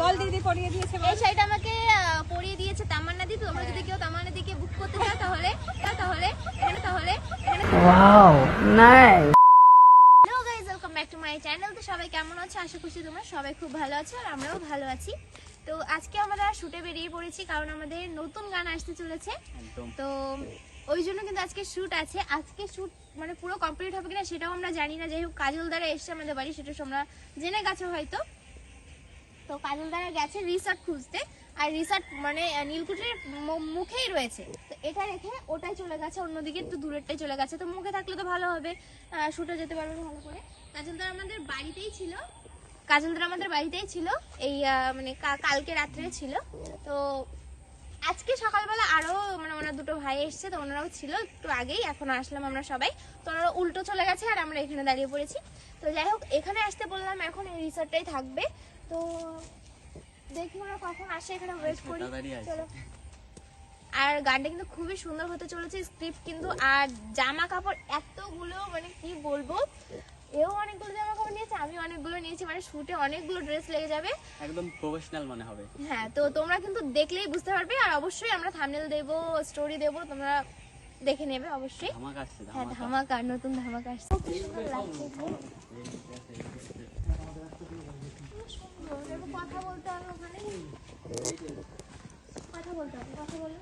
বল দিদি পরিয়ে দিয়েছে এই শাড়িটা আমাকে পরিয়ে দিয়েছে তামান্না দি তোমরা যদি কেউ তামান্না দিকে বুক করতে চাও তাহলে তাহলে এখানে তাহলে এখানে hello guys welcome back to my channel তো সবাই কেমন আছো? আশা করছি তোমরা সবাই খুব ভালো আছো আর আমরাও ভালো আছি। তো আজকে আমরা শুটে বেরিয়ে পড়েছি কারণ আমাদের নতুন গান আসতে চলেছে। একদম। তো ওই জন্য কিন্তু আজকে শুট আছে। আজকে শুট মানে পুরো কমপ্লিট হবে কিনা সেটাও আমরা জানি না। যাই হোক, কাজল দ্বারা এসছে আমাদের বাড়ি, সেটা তোমরা জেনে গেছো হয়তো। তো কাজল দ্বারা গেছে রিসর্ট খুঁজতে, আর রিসর্ট মানে নীলকুঠির মুখেই রয়েছে। তো এটা রেখে ওটাই চলে গেছে, অন্যদিকে একটু দূরেরটাই চলে গেছে। তো মুখে থাকলে তো ভালো হবে শুটে যেতে পারবে ভালো করে। কাজল দ্বারা আমাদের বাড়িতেই ছিল। কাজলদার আমাদের বাড়িতেই ছিল। এই মানে কালকে রাত্রে ছিল। তো আজকে সকালবেলা আরও মানে ওনার দুটো ভাই এসছে তো ওনারাও ছিল একটু আগেই এখন আসলাম আমরা সবাই। তো ওনারা উল্টো চলে গেছে আর আমরা এখানে দাঁড়িয়ে পড়েছি। তো যাই হোক এখানে আসতে বললাম এখন এই রিসর্টটাই থাকবে। তো দেখি ওরা কখন আসে এখানে ওয়েট করি। চলো। আর গানটা কিন্তু খুবই সুন্দর হতে চলেছে স্ক্রিপ্ট কিন্তু আর জামা কাপড় এতগুলো মানে কি বলব? এও অনেকগুলো জামা কাপড় নিয়েছে আমি অনেকগুলো নিয়েছি মানে শুটে অনেকগুলো ড্রেস লেগে যাবে। একদম প্রফেশনাল মনে হবে। হ্যাঁ তো তোমরা কিন্তু দেখলেই বুঝতে পারবে আর অবশ্যই আমরা থামনেল দেব স্টোরি দেব তোমরা দেখে নেবে অবশ্যই। ধামাক আসছে হ্যাঁ ধামাকা। নতুন ধামাকা আসছে। কথা বলতে হবে ওখানে কথা বলতে হবে কথা বলো।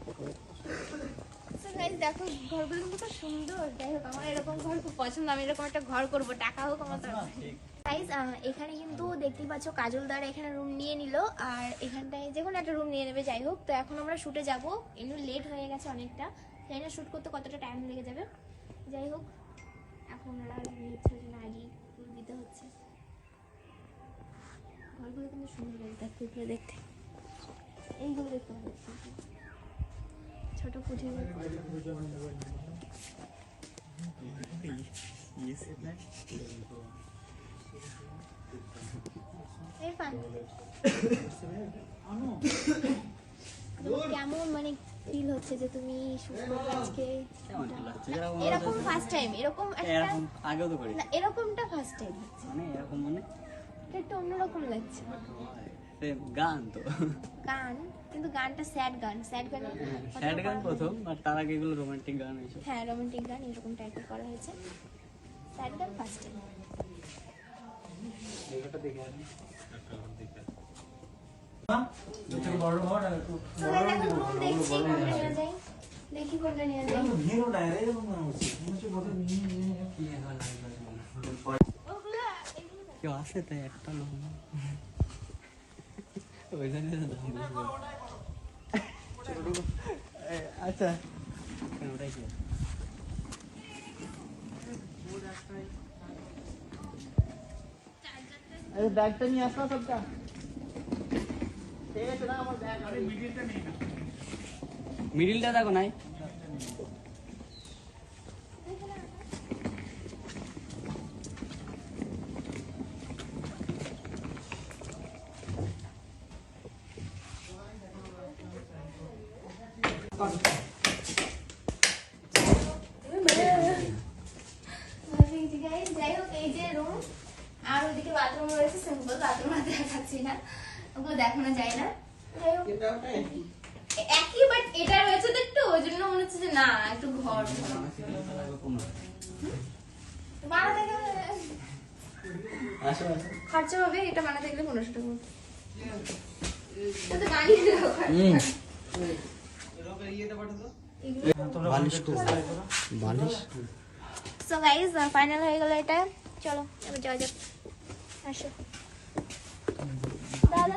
দেখো ঘরগুলো কিন্তু খুব সুন্দর। যাই হোক আমার এরকম ঘর খুব পছন্দ। আমি এরকম একটা ঘর করব। টাকা হোক আমার গাইজ এখানে কিন্তু দেখতেই পাচ্ছ কাজল দ্বারা এখানে রুম নিয়ে নিল। আর এখানটায় যে কোনো একটা রুম নিয়ে নেবে যাই হোক। তো এখন আমরা শুটে যাব। একটু লেট হয়ে গেছে অনেকটা। জানি না শ্যুট করতে কতটা টাইম লেগে যাবে? যাই হোক এখন ওরা নিচ্ছে জন্য আগেই ফুল দিতে হচ্ছে। ঘরগুলো কিন্তু সুন্দর লাগে দেখতে এইগুলো দেখতে লাগছে। ছোট কুঠির কেমন মানে ফিল হচ্ছে যে তুমি আজকে? এরকম ফার্স্ট টাইম এরকম একটা এরকম আগেও তো করি। না এরকমটা ফার্স্ট টাইম মানে এরকম মানে একটু অন্যরকম লাগছে। সে গান তো। গান কিন্তু গানটা স্যাড গান স্যাড গান স্যাড গান প্রথম আর তার আগে এগুলো রোমান্টিক গান এইসব হ্যাঁ রোমান্টিক গান এরকম টাইপের করা হয়েছে। স্যাড গান ফার্স্ট কোনটা নিয়ে যাই নিয়ে কেউ আসে তাই একটা লোক না। ওই জন্য তো দাম বেশি। এ, আচ্ছা কেন, ওটাই কি? আরে ব্যাগটা নিয়ে আসো সবটা ঠিক আছে না আমার ব্যাগ মিডিলটা দেখো যাই হোক এই যে রুম আর ওইদিকে বাথরুম রয়েছে সিম্পল বাথরুম আর দেখাচ্ছি না ওগুলো দেখানো যায় না যাই হোক একই বাট এটা রয়েছে তো একটু ওই জন্য মনে হচ্ছে যে না একটু ঘর বানাতে গেলে খরচা হবে এটা বানাতে গেলে পনেরোশো টাকা এটা তো বানিয়ে দেবো বালিশ বালিশ সো গাইজ ফাইনাল হয়ে গেল এটা চলো এবার যাওয়া যাক আসো দাদা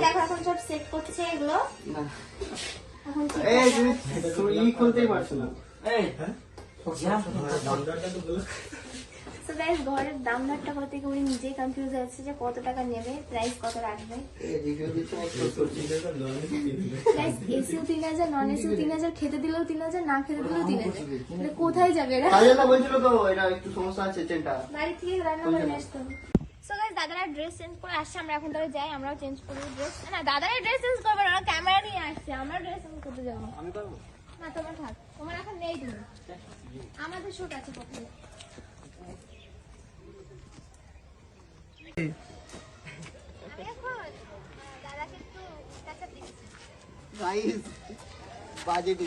দেখো এখন সব সেট করছে এগুলো। এই তুমি খুলতেই পারছ না। এই সো গাইস ঘরের দাম দরটা কত থেকে উনি নিজেই কনফিউজ হচ্ছে যে কত টাকা নেবে প্রাইস কত রাখবে। গাইস এসিও তিন হাজার নন এসিও তিন হাজার খেতে দিলেও তিন হাজার না খেতে দিলেও তিন হাজার। মানে কোথায় যাবে এরা বলছিল তো এটা একটু সমস্যা আছে চেনটা বাড়ি থেকে রান্না করে নিয়ে আসতে হবে। সো দাদারা ড্রেস চেঞ্জ করে আসছে আমরা এখন তাহলে যাই আমরাও চেঞ্জ করব ড্রেস না দাদারা ড্রেস চেঞ্জ করবে না ওরা ক্যামেরা নিয়ে আসছে আমরা ড্রেস চেঞ্জ করতে যাব। আমি করব না তোমার থাক তোমার এখন নেই তুমি। আমাদের শুট আছে কখন। গাইস বাজে যেটা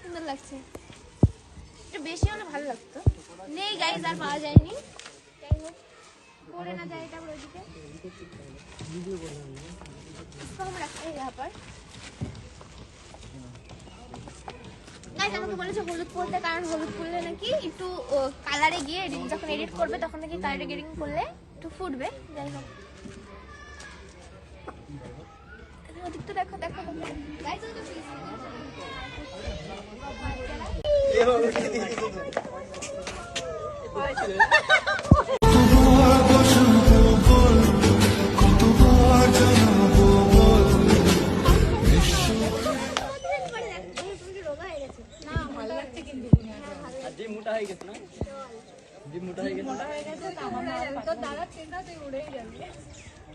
সুন্দর লাগছে। একটু বেশি হলে ভালো লাগতো। নেই গাইজ আর পাওয়া যায়নি। যাই হোক পড়ে না যায় বলেছে হলুদ পরতে কারণ হলুদ পরলে নাকি একটু কালারে গিয়ে, যখন এডিট করবে, তখন নাকি কালারে গেডিং করলে একটু ফুটবে। যাই হোক। রোগা হয়ে গেছে না ভালো লাগছে কিন্তু মোটা হয়ে গেছে না যে মোটা হয়ে গেছে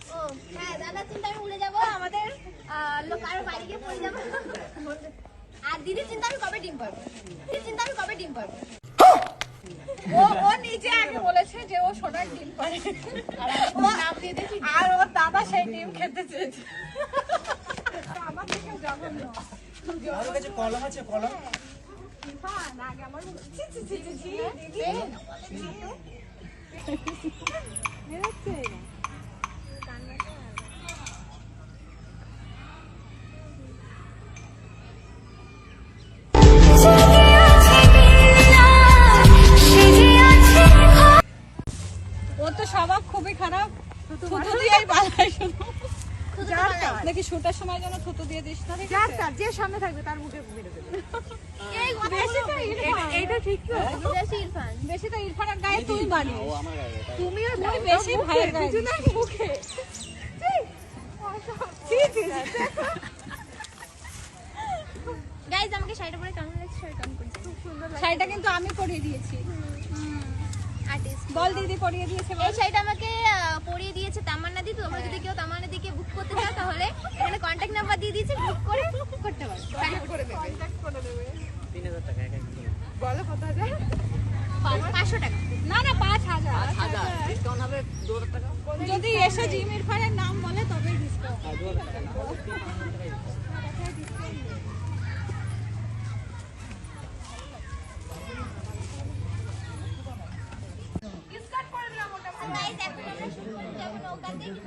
ও হ্যাঁ দাদা চিন্তা আমি উড়ে যাব, আমাদের লোক আরও বাড়ি গিয়ে পড়ে যাব। আর দিদির চিন্তা আমি কবে ডিম পারব? দিদির চিন্তা আমি কবে ডিম পারব? ও ও নিজে আগে বলেছে যে ও সোনার ডিম পারে। আর ওর দাদা সেই ডিম খেতে চেয়েছে। আমার থেকে জঘন্য আমার কাছে কলম আছে কলম। আমার স্বভাব খুবই খারাপ। থুতু দিয়েই পালায় শুধু শুটার সময় যেন থুতু দিয়ে দিস না যে সামনে থাকবে তার মুখে মেরে দেবে এই কথা বেশি তো বলো। ইরফান। এইটা ঠিক তো। বেশি ইরফান। বেশি তো ইরফানের গায়ে তুই বানিস ও আমার গায়ে তাই। তুমিও বেশি ভাইয়ের গায়ে। দিস। মুখে। ছি, ছি, ছি। গাইজ আমাকে শাড়িটা পরে কেমন লাগছে শাড়ি কেমন করেছে খুব সুন্দর লাগছে। শাড়িটা কিন্তু আমি পরিয়ে দিয়েছি। বল দিদি পরিয়ে দিয়েছে এই শাড়িটা আমাকে পরিয়ে দিয়েছে তামান্না দি তোমরা যদি কেউ তামান্না দিকে বুক করতে চাও তাহলে এখানে কন্ট্যাক্ট নাম্বার দিয়ে দিয়েছি বুক করে করতে পারো। করে দেবে। তিন হাজার টাকা এক এক বলো কত হাজার? টাকা। না না ডিসকাউন্ট হবে টাকা? যদি এসে জিম ইরফানের নাম বলে তবে ডিসকাউন্ট আর দু হাজার টাকা না তিন হাজার টাকাই দিতে। স্কার্ট করে দিলাম ওটা গাইজ এখন আমরা শুরু করতে যাব নৌকাতে কিন্তু এখানে কি করে নৌকাতে পালা হবে। হিরো শাড়ি এই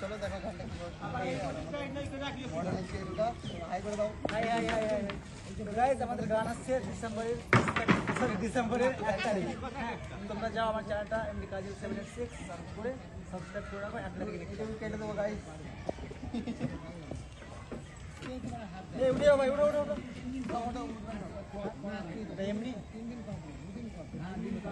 চলো দেখো গানটা কি আমাদের গান আসছে ডিসেম্বরের সরি ডিসেম্বরের এক তারিখ। তোমরা যাও আমার চ্যানেলটা এমনি কাজল সেভেন সিক্স করে সাবস্ক্রাইব করে রাখো এক তারিখে কেটে দেবো গাইজ উঠে ভাই উঠো উঠো উঠো। ওটা এমনি? অ্যাঙ্গেলটা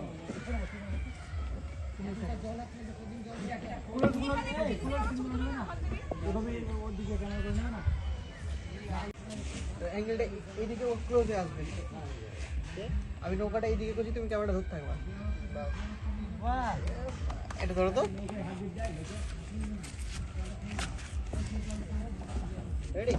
এইদিকে ক্লোজে আসবে। আমি নৌকাটা এইদিকে করছি, তুমি ক্যামেরাটা ধরতে থাকবা। এটা ধরো তো। রেডি